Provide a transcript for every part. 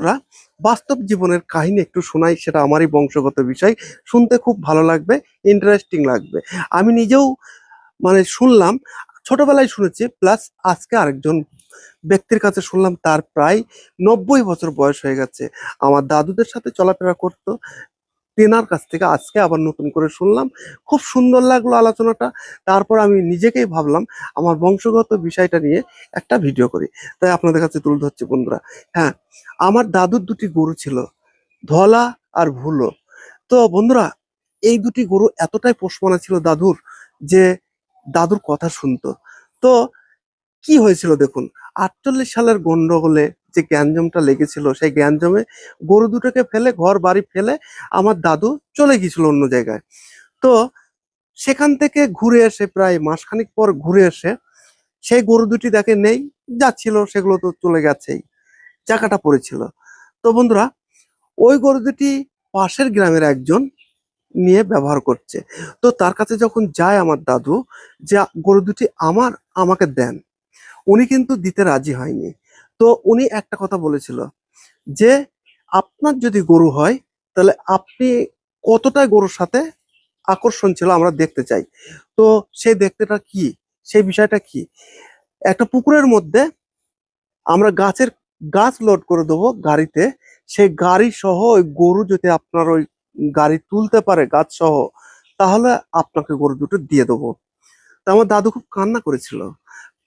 আমরা বাস্তব জীবনের কাহিনী একটু শোনাই, সেটা আমারই বংশগত বিষয়। শুনতে খুব ভালো লাগবে ইন্টারেস্টিং লাগবে। আমি নিজেও মানে শুনলাম, ছোটবেলায় শুনেছি প্লাস আজকে আরেকজন ব্যক্তির কাছে শুনলাম, তার প্রায় নব্বই বছর বয়স হয়ে গেছে। আমার দাদুদের সাথে চলাফেরা করতো তেনার কাছ থেকে আজকে আবার নতুন করে শুনলাম। খুব সুন্দর লাগল আলোচনাটা। তারপর আমি নিজেকেই ভাবলাম, আমার বংশগত বিষয়টা নিয়ে একটা ভিডিও করি। তাই আপনাদের কাছে তুলে ধরছি বন্ধুরা। হ্যাঁ আমার দাদুর দুটি গরু ছিল, ধলা আর ভুলো। তো বন্ধুরা, এই দুটি গরু এতটাই পোষমানা ছিল দাদুর যে দাদুর কথা শুনতো। তো কি হয়েছিল দেখুন, আটচল্লিশ সালের গন্ডগোলে যে গ্যাঞ্জমটা লেগেছিল, সেই গ্যাঞ্জমে গরু দুটোকে ফেলে, ঘর, বাড়ি ফেলে আমার দাদু চলে গিয়েছিল অন্য জায়গায়। তো সেখান থেকে ঘুরে এসে প্রায় মাসখানিক পর ঘুরে এসে সেই গরু দুটি দেখে নেই, যাচ্ছিল, সেগুলো তো চলে গেছেই, চাকাটা পড়েছিল। তো বন্ধুরা, ওই গরু দুটি পাশের গ্রামের একজন নিয়ে ব্যবহার করছে। তো তার কাছে যখন যায় আমার দাদু যে, গরু দুটি আমার, আমাকে দেন। উনি কিন্তু দিতে রাজি হয়নি। তো উনি একটা কথা বলেছিল যে, আপনার যদি গরু হয়, তাহলে আপনি কতটা গরুর সাথে আকর্ষণ ছিল আমরা দেখতে চাই? তো সেই দেখতেটা কি? সেই বিষয়টা কি? একটা পুকুরের মধ্যে আমরা গাছের গাছ লোড করে দেবো গাড়িতে। সেই গাড়ি সহ ওই গরু যদি আপনার ওই গাড়ি তুলতে পারে গাছ সহ, তাহলে আপনাকে গরু দুটো দিয়ে দেবো। তা আমার দাদু খুব কান্না করেছিল।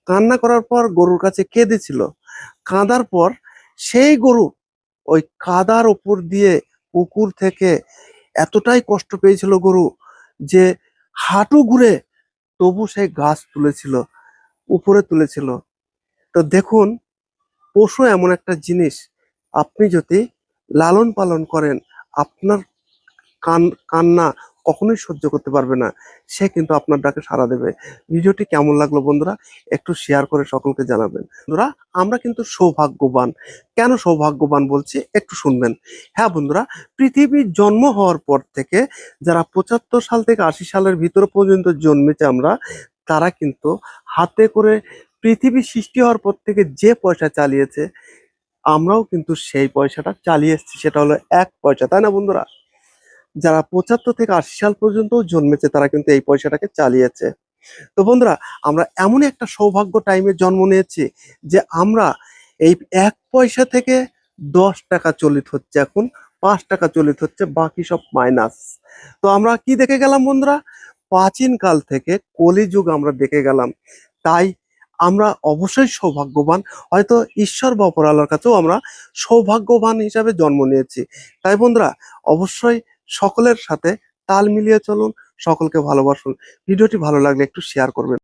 কান্না করার পর গরুর কাছে কেঁদেছিল। কাঁদার পর সেই গরু ওই কাদার উপর দিয়ে পুকুর থেকে এতটাই কষ্ট পেয়েছিল গরু যে হাঁটু ঘুরে তবু সেই গাছ তুলেছিল, উপরে তুলেছিল। তো দেখুন, পশু এমন একটা জিনিস, আপনি যদি লালন পালন করেন, আপনার কান, কান্না কখনোই সহ্য করতে পারবে না। সে কিন্তু আপনার ডাকে সাড়া দেবে। ভিডিওটি কেমন লাগল বন্ধুরা, একটু শেয়ার করে সকলকে জানাবেন। বন্ধুরা, আমরা কিন্তু সৌভাগ্যবান। কেন সৌভাগ্যবান বলছি? একটু শুনবেন। হ্যাঁ বন্ধুরা পৃথিবীর জন্ম হওয়ার পর থেকে যারা পঁচাত্তর সাল থেকে আশি সালের ভিতর পর্যন্ত জন্মেছে আমরা, তারা কিন্তু হাতে করে পৃথিবী সৃষ্টি হওয়ার পর থেকে যে পয়সা চালিয়েছে, আমরাও কিন্তু সেই পয়সাটা চালিয়ে এসেছি। সেটা হলো এক পয়সা, তাই না বন্ধুরা? যারা পঁচাত্তর থেকে আশি সাল পর্যন্ত জন্মেছে, তারা কিন্তু এই পয়সাটাকে চালিয়েছে। তো বন্ধুরা, আমরা এমনই একটা সৌভাগ্য টাইমে জন্ম নিয়েছি যে আমরা এই এক পয়সা থেকে দশ টাকা চলিত হচ্ছে এখন, পাঁচ টাকা চলিত হচ্ছে, বাকি সব মাইনাস তো আমরা কি দেখে গেলাম বন্ধুরা? প্রাচীন কাল থেকে কলিযুগ আমরা দেখে গেলাম। তাই আমরা অবশ্যই সৌভাগ্যবান, হয়তো ঈশ্বর বা কাছেও আমরা সৌভাগ্যবান হিসাবে জন্ম নিয়েছি। তাই বন্ধুরা, অবশ্যই সকলের সাথে তাল মিলিয়ে চলুন সকলকে ভালোবাসুন। ভিডিওটি ভালো লাগলে একটু শেয়ার করবেন।